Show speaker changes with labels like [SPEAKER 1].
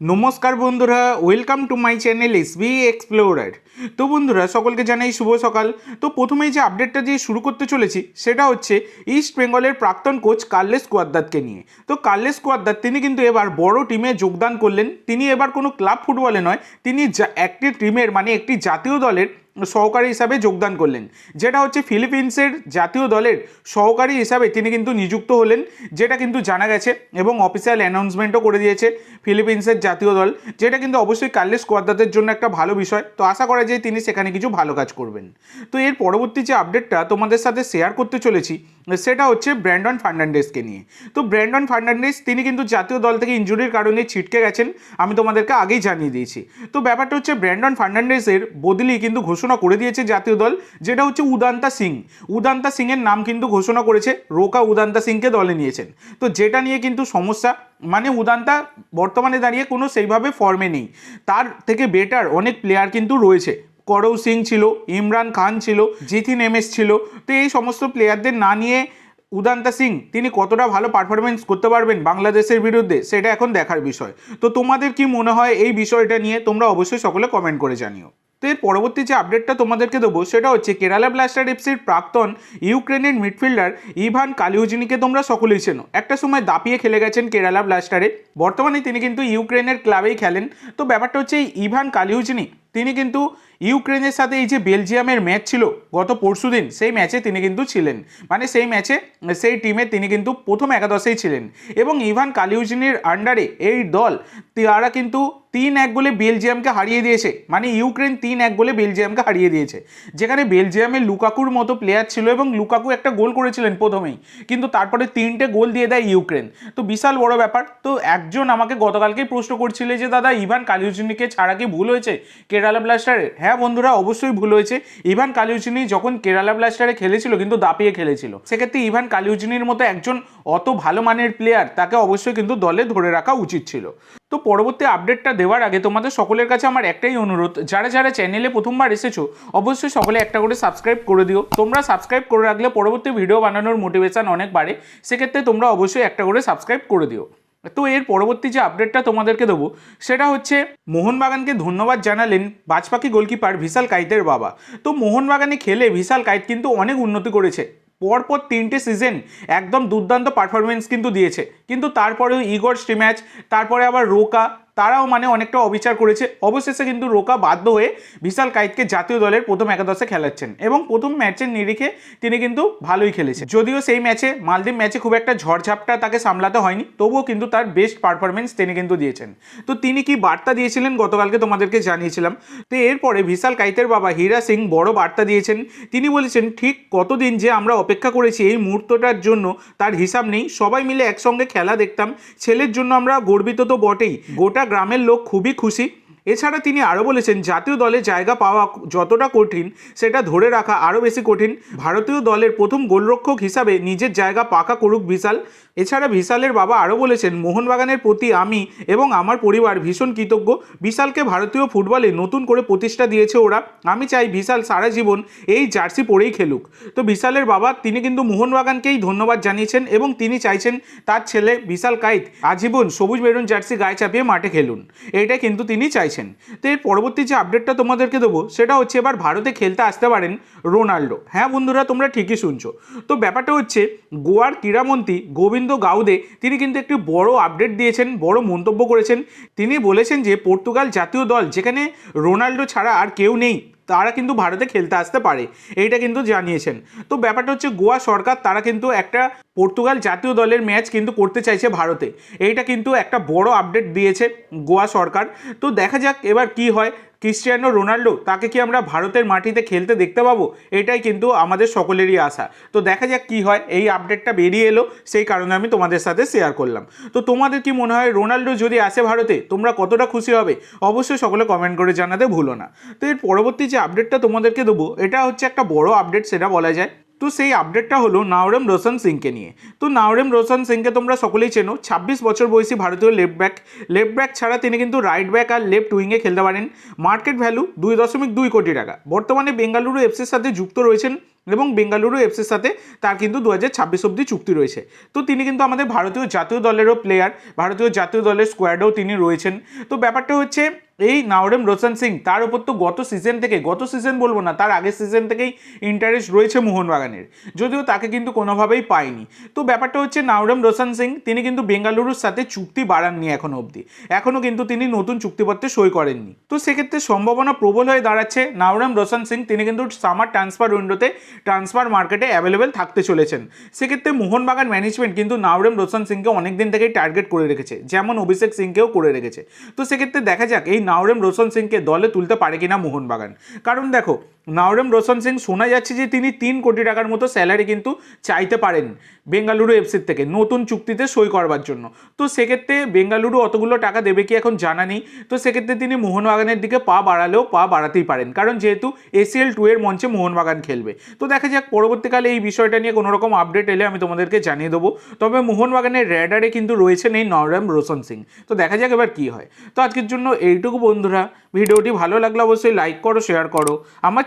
[SPEAKER 1] নমস্কার বন্ধুরা welcome to my channel S B explorer তো বন্ধুরা, সকলকে জানাই শুভ সকাল। তো প্রথমেই যে আপডেটটা দিয়ে শুরু করতে চলেছি, সেটা হচ্ছে ইস্ট বেঙ্গলের প্রাক্তন কোচ কার্লেস কোয়াদ্দাতকে নিয়ে। তো কার্লেস কোয়াদ্দাত তিনি কিন্তু এবার বড় টিমে যোগদান করলেন। তিনি এবার কোনো ক্লাব ফুটবলে নয়, তিনি একটি টিমের মানে একটি জাতীয় দলের সহকারী হিসাবে যোগদান করলেন। যেটা হচ্ছে ফিলিপিন্সের জাতীয় দলের সহকারী হিসাবে তিনি কিন্তু নিযুক্ত হলেন, যেটা কিন্তু জানা গেছে এবং অফিসিয়াল অ্যানাউন্সমেন্টও করে দিয়েছে ফিলিপিন্সের জাতীয় দল, যেটা কিন্তু অবশ্যই কার্লেস কোয়াদ্দাতের জন্য একটা ভালো বিষয়। তো আশা করা যায় তিনি সেখানে কিছু ভালো কাজ করবেন। তো এর পরবর্তী যে আপডেটটা তোমাদের সাথে শেয়ার করতে চলেছি, সেটা হচ্ছে ব্র্যান্ডন ফার্নান্ডেসকে নিয়ে। তো ব্র্যান্ডন ফার্নান্ডেস তিনি কিন্তু জাতীয় দল থেকে ইঞ্জুরির কারণে ছিটকে গেছেন, আমি তোমাদেরকে আগেই জানিয়ে দিয়েছি। তো ব্যাপারটা হচ্ছে ব্র্যান্ডন ফার্নান্ডেসের বদলি কিন্তু ঘোষণা করে দিয়েছে জাতীয় দল, যেটা হচ্ছে উদান্তা সিং। উদান্তা সিংয়ের নাম কিন্তু ঘোষণা করেছে, রোকা উদান্তা সিংকে দলে নিয়েছেন। তো যেটা নিয়ে কিন্তু সমস্যা মানে উদান্তা বর্তমানে দাঁড়িয়ে কোনো সেইভাবে ফর্মে নেই। তার থেকে বেটার অনেক প্লেয়ার কিন্তু রয়েছে। করৌ সিং ছিল, ইমরান খান ছিল জিথিন এমএস ছিল। তো এই সমস্ত প্লেয়ারদের না নিয়ে উদান্তা সিং, তিনি কতটা ভালো পারফরমেন্স করতে পারবেন বাংলাদেশের বিরুদ্ধে, সেটা এখন দেখার বিষয়। তো তোমাদের কি মনে হয় এই বিষয়টা নিয়ে? তোমরা অবশ্যই সকলে কমেন্ট করে জানিও। এর পরবর্তী যে আপডেটটা তোমাদেরকে দেবো, সেটা হচ্ছে কেরালা ব্লাস্টার এফসির প্রাক্তন ইউক্রেনের মিডফিল্ডার ইভান কালিউজিনিকে তোমরা সকলেই চেনো। একটা সময় দাপিয়ে খেলে গেছেন কেরালা ব্লাস্টারে বর্তমানে তিনি কিন্তু ইউক্রেনের ক্লাবেই খেলেন। তো ব্যাপারটা হচ্ছে ইভান কালিউজিনি, তিনি কিন্তু ইউক্রেনের সাথে এই যে বেলজিয়ামের ম্যাচ ছিল গত পরশুদিন সেই ম্যাচে তিনি কিন্তু ছিলেন। মানে সেই ম্যাচে সেই টিমে তিনি কিন্তু প্রথম একাদশেই ছিলেন। এবং ইভান কালিউজিনের আন্ডারে এই দল, তারা কিন্তু তিন এক গোলে বেলজিয়ামকে হারিয়ে দিয়েছে। মানে ইউক্রেন তিন এক গোলে বেলজিয়ামকে হারিয়ে দিয়েছে। যেখানে বেলজিয়ামের লুকাকুর মতো প্লেয়ার ছিল এবং লুকাকু একটা গোল করেছিলেন প্রথমেই। কিন্তু তারপরে তিনটে গোল দিয়ে দেয় ইউক্রেন। তো বিশাল বড় ব্যাপার। তো একজন আমাকে গতকালকেই প্রশ্ন করছিল যে, দাদা, ইভান কালিউজিনিকে ছাড়া কি ভুল হয়েছে? কেরালা ব্লাস্টারের হ্যাঁ বন্ধুরা, অবশ্যই ভুল হয়েছে। ইভান কালিউজিনি যখন কেরালা ব্লাস্টারে খেলেছিল, কিন্তু দাপিয়ে খেলেছিল। সেক্ষেত্রে ইভান কালিউজিনির মতো একজন অত ভালো মানের প্লেয়ার তাকে অবশ্যই কিন্তু দলে ধরে রাখা উচিত ছিল। তো পরবর্তী আপডেটটা দেওয়ার আগে তোমাদের সকলের কাছে আমার একটাই অনুরোধ, যারা যারা চ্যানেলে প্রথমবার এসেছ, অবশ্যই সকলে একটা করে সাবস্ক্রাইব করে দিও। তোমরা সাবস্ক্রাইব করে রাখলে পরবর্তী ভিডিও বানানোর মোটিভেশন অনেক বাড়ে, সেক্ষেত্রে তোমরা অবশ্যই একটা করে সাবস্ক্রাইব করে দিও। তো এর পরবর্তী যে আপডেটটা তোমাদেরকে দেবো, সেটা হচ্ছে মোহনবাগানকে ধন্যবাদ জানালেন বাজপাখি গোলকিপার ভিশাল কাইতের বাবা। তো মোহনবাগানে খেলে ভিশাল কাইত কিন্তু অনেক উন্নতি করেছে। পরপর তিনটে সিজন একদম দুর্দান্ত পারফরমেন্স কিন্তু দিয়েছে। কিন্তু তারপরেও ইগর স্টিম্যাচ তারপরে আবার রোকা তারাও মানে অনেকটা অবিচার করেছে। অবশেষে কিন্তু রোকা বাধ্য হয়ে বিশাল কাইতকে জাতীয় দলের প্রথম একাদশে খেলাচ্ছেন এবং প্রথম ম্যাচের নিরিখে তিনি কিন্তু ভালোই খেলেছেন। যদিও সেই ম্যাচে, মালদ্বীপ ম্যাচে খুব একটা ঝড়ঝাপটা তাকে সামলাতে হয়নি, তবুও কিন্তু তার বেস্ট পারফরমেন্স তিনি কিন্তু দিয়েছেন। তো তিনি কি বার্তা দিয়েছিলেন? গতকালকে তোমাদেরকে জানিয়েছিলাম। তো এরপরে বিশাল কাইতের বাবা হীরা সিং বড় বার্তা দিয়েছেন। তিনি বলেছেন, ঠিক কতদিন যে আমরা অপেক্ষা করেছি এই মুহূর্তটার জন্য তার হিসাব নেই। সবাই মিলে একসঙ্গে খেলা দেখতাম। ছেলের জন্য আমরা গর্বিত তো বটেই। গোটা গ্রামের লোক খুবই খুশি। এছাড়া তিনি আরও বলেছেন, জাতীয় দলে জায়গা পাওয়া যতটা কঠিন, সেটা ধরে রাখা আরও বেশি কঠিন। ভারতীয় দলের প্রথম গোলরক্ষক হিসাবে নিজের জায়গা পাকা করুক বিশাল। এছাড়া বিশালের বাবা আরও বলেছেন, মোহনবাগানের প্রতি আমি এবং আমার পরিবার ভীষণ কৃতজ্ঞ। বিশালকে ভারতীয় ফুটবলে নতুন করে প্রতিষ্ঠা দিয়েছে ওরা। আমি চাই বিশাল সারা জীবন এই জার্সি পরেই খেলুক। তো বিশালের বাবা, তিনি কিন্তু মোহনবাগানকেই ধন্যবাদ জানিয়েছেন এবং তিনি চাইছেন তার ছেলে বিশাল কাইত আজীবন সবুজ মেরুন জার্সি গায়ে চাপিয়ে মাঠে খেলুন। এটা কিন্তু তিনি চাইছেন। তো এর পরবর্তী যে আপডেটটা তোমাদেরকে দেবো, সেটা হচ্ছে এবার ভারতে খেলতে আসতে পারেন রোনাল্ডো। হ্যাঁ বন্ধুরা, তোমরা ঠিকই শুনছো। তো ব্যাপারটা হচ্ছে, গোয়ার ক্রীড়ামন্ত্রী গোবিন্দ গাউদে, তিনি কিন্তু একটি বড় আপডেট দিয়েছেন, বড় মন্তব্য করেছেন। তিনি বলেছেন যে, পর্তুগাল জাতীয় দল, যেখানে রোনাল্ডো ছাড়া আর কেউ নেই তারা কিন্তু ভারতে খেলতে আসতে পারে, এইটা কিন্তু জানিয়েছেন। তো ব্যাপারটা হচ্ছে গোয়া সরকার, তারা কিন্তু একটা পর্তুগাল জাতীয় দলের ম্যাচ কিন্তু করতে চাইছে ভারতে। এইটা কিন্তু একটা বড় আপডেট দিয়েছে গোয়া সরকার। তো দেখা যাক এবার কি হয়। ক্রিস্টিয়ানো রোনাল্ডো, তাকে কি আমরা ভারতের মাটিতে খেলতে দেখতে পাবো? এটাই কিন্তু আমাদের সকলেরই আশা। তো দেখা যাক কি হয়, এই আপডেটটা বেরিয়ে এলো, সেই কারণে আমি তোমাদের সাথে শেয়ার করলাম। তো তোমাদের কি মনে হয়, রোনাল্ডো যদি আসে ভারতে, তোমরা কতটা খুশি হবে? অবশ্যই সকলে কমেন্ট করে জানাতে ভুলো না। তো এর পরবর্তী যে আপডেটটা তোমাদেরকে দেবো, এটা হচ্ছে একটা বড় আপডেট সেটা বলা যায় তো সেই আপডেটটা হলো নাওরেম রোশন সিংকে নিয়ে। তো নাওরেম রোশন সিংকে তোমরা সকলেই চেনো, ছাব্বিশ বছর বয়সী ভারতীয় লেফট ব্যাক লেফট ব্যাক ছাড়া তিনি কিন্তু রাইট ব্যাক আর লেফট উইংয়ে খেলতে পারেন। মার্কেট ভ্যালু দুই দশমিক দুই কোটি টাকা। বর্তমানে বেঙ্গালুরু এফসির সাথে যুক্ত রয়েছেন এবং বেঙ্গালুরু এফসির সাথে তার কিন্তু দু হাজার ছাব্বিশ অব্দি চুক্তি রয়েছে। তো তিনি কিন্তু আমাদের ভারতীয় জাতীয় দলেরও প্লেয়ার ভারতীয় জাতীয় দলের স্কোয়াডেও তিনি রয়েছেন। তো ব্যাপারটা হচ্ছে এই নাওরেম রোশন সিং, তার উপর তো গত সিজন থেকে, গত সিজন বলব না, তার আগের সিজন থেকেই ইন্টারেস্ট রয়েছে মোহনবাগানের। যদিও তাকে কিন্তু কোনোভাবেই পায়নি। তো ব্যাপারটা হচ্ছে নাওরেম রোশন সিং, তিনি কিন্তু বেঙ্গালুরুর সাথে চুক্তি বাড়াননি এখনও অবধি। এখনও কিন্তু তিনি নতুন চুক্তিপত্রে সই করেননি। তো সেক্ষেত্রে সম্ভাবনা প্রবল হয়ে দাঁড়াচ্ছে নাওরেম রোশন সিং, তিনি কিন্তু সামার ট্রান্সফার উইন্ডোতে ট্রান্সফার মার্কেটে অ্যাভেলেবেল থাকতে চলেছেন। সেক্ষেত্রে মোহনবাগান ম্যানেজমেন্ট কিন্তু নাওরেম রোশন সিংকে অনেক দিন থেকেই টার্গেট করে রেখেছে, যেমন অভিষেক সিংকেও করে রেখেছে। তো সেক্ষেত্রে দেখা যাক, এই নাওরেম রোশন সিংকে দলে তুলতে পারে কিনা মোহনবাগান। কারণ দেখো নাওরেম রোশন সিং শোনা যাচ্ছে যে তিনি তিন কোটি টাকার মতো স্যালারি কিন্তু চাইতে পারেন বেঙ্গালুরু এফসির থেকে নতুন চুক্তিতে সই করবার জন্য। তো সেক্ষেত্রে বেঙ্গালুরু অতগুলো টাকা দেবে কি এখন জানা নেই। তো সেক্ষেত্রে তিনি মোহনবাগানের দিকে পা বাড়ালেও পা বাড়াতেই পারেন, কারণ যেহেতু এসিএল টু এর মঞ্চে মোহনবাগান খেলবে। তো দেখা যাক, পরবর্তীকালে এই বিষয়টা নিয়ে কোনো রকম আপডেট এলে আমি তোমাদেরকে জানিয়ে দেবো। তবে মোহনবাগানের র্যাডারে কিন্তু রয়েছেন এই নরেম রোশন সিং। তো দেখা যাক এবার কী হয়। তো আজকের জন্য এইটুকু বন্ধুরা। ভিডিওটি ভালো লাগলে অবশ্যই লাইক করো শেয়ার করো। আমার